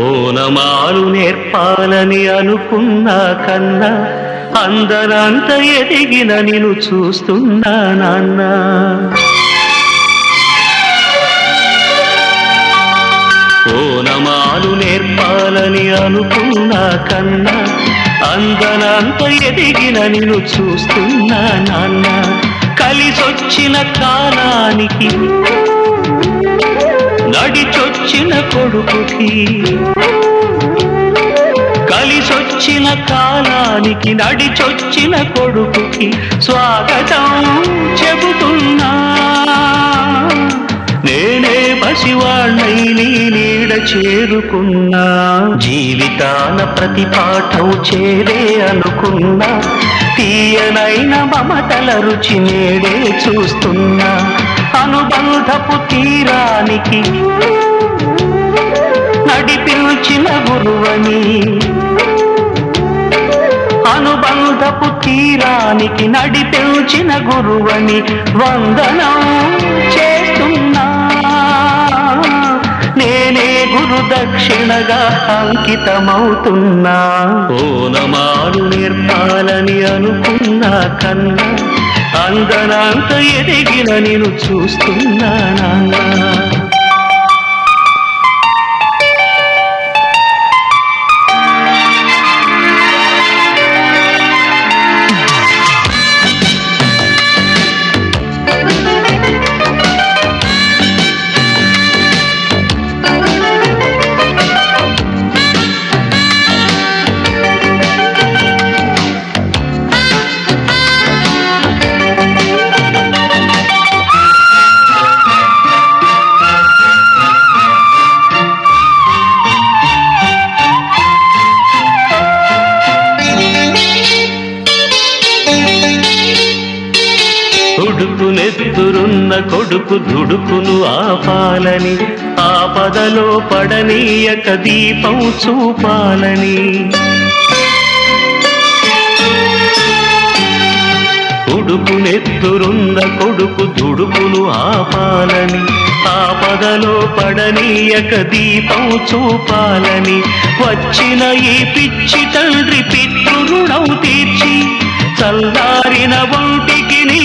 ఓనమాలు నేర్పాలని అనుకున్నా కన్నా అందరంత ఎదిగిన నేను చూస్తున్నా నాన్న. ఓనమాలు నేర్పాలని అనుకున్నా కన్నా అందనంత ఎదిగిన నేను చూస్తున్నా నాన్న. కలిసొచ్చిన కాలానికి నడిచొచ్చిన కొడుకుకి. కలిసొచ్చిన కాలానికి నడిచొచ్చిన కొడుకుకి స్వాగతం చెబుతున్నా. నేనే పసివాణ్ణై నీ నీడ చేరుకున్నా. జీవితాన ప్రతి పాఠం చేరే అనుకున్నా. తీయనైన మమతల రుచి నేడే చూస్తున్నా. అనుబంధపు తీరానికి నడిపించిన గురువని. అనుబంధపు తీరానికి నడిపించిన గురువని వందనం చేస్తున్నా. నేనే గురు దక్షిణగా అంకితమవుతున్నా ఓనమాలు నేర్పాలని అనుకున్నా కన్నా అందనంత ఎదిగిన నేను చూస్తున్నానా? నాన్న కొడుకు దుడుకును ఆపాలని ఆపదలో పడనీయక దీపం చూపాలని. ఉడుకునెత్తురున్న కొడుకు దుడుకును ఆపాలని ఆపదలో పడనీయక దీపం చూపాలని. వచ్చిన ఈ పిచ్చి తండ్రి పితృరుణం తీర్చి చల్లారిన ఒంటికి నీ